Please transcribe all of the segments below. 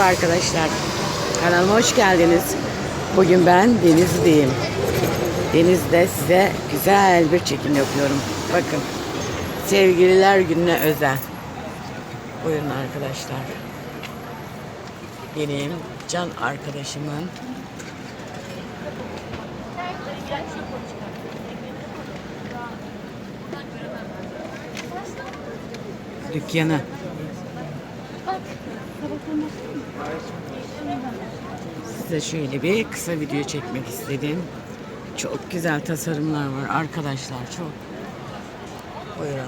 Merhaba arkadaşlar. Kanalıma hoş geldiniz. Bugün ben Denizli'deyim. Deniz'de size güzel bir çekim yapıyorum. Bakın. Sevgililer gününe özel. Buyurun arkadaşlar. Benim can arkadaşımın dükkanı. Size şöyle bir kısa video çekmek istedim. Çok güzel tasarımlar var arkadaşlar çok. Buyurun.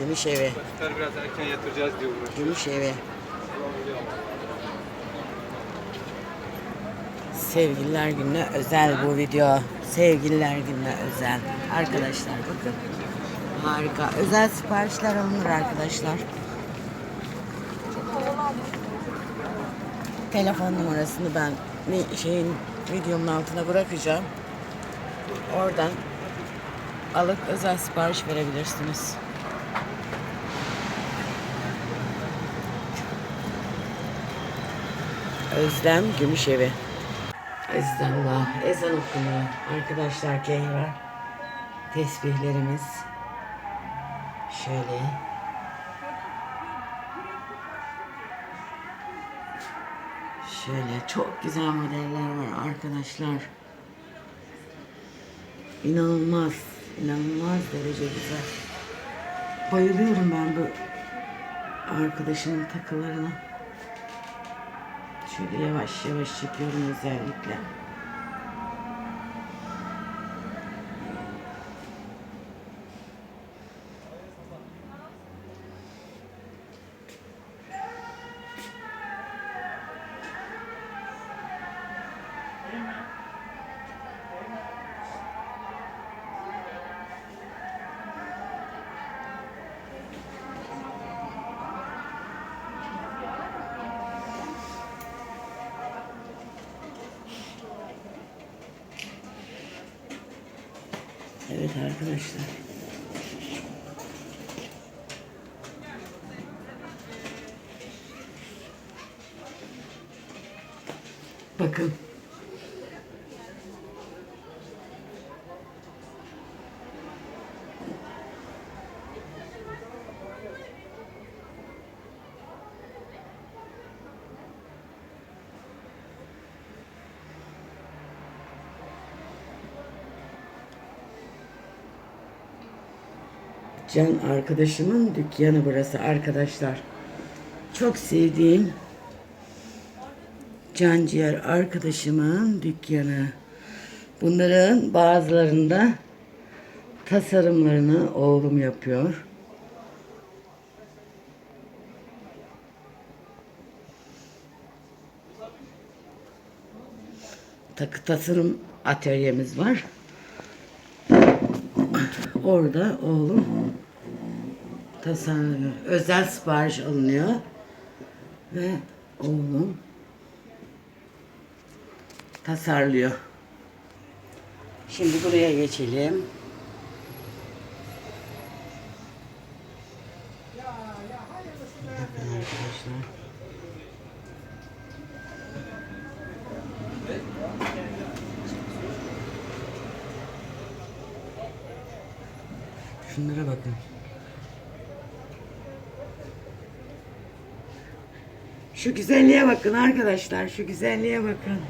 Gümüş. Çocuklar biraz erken yatıracağız diye. Gümüş evi. Sevgililer gününe özel bu video. Sevgililer gününe özel. Arkadaşlar bakın. Harika. Özel siparişler alınır arkadaşlar. Telefon numarasını ben şeyin videonun altına bırakacağım. Oradan alıp özel sipariş verebilirsiniz. Özlem Gümüşevi. Ezanlar, ezan okunuyor. Arkadaşlar var. Tesbihlerimiz. Şöyle. Şöyle çok güzel modeller var arkadaşlar. İnanılmaz, inanılmaz derece güzel. Bayılıyorum ben bu arkadaşımın takılarına. Şöyle yavaş yavaş çekiyorum özellikle. Evet arkadaşlar. Bakın. Can arkadaşımın dükkanı burası arkadaşlar. Çok sevdiğim Can ciğer arkadaşımın dükkanı. Bunların bazılarında tasarımlarını oğlum yapıyor. Takı tasarım atölyemiz var. Orada oğlum tasarlıyor. Özel sipariş alınıyor. Ve oğlum tasarlıyor. Şimdi buraya geçelim. Bakın arkadaşlar. Şunlara bakın. Şu güzelliğe bakın arkadaşlar. Şu güzelliğe bakın.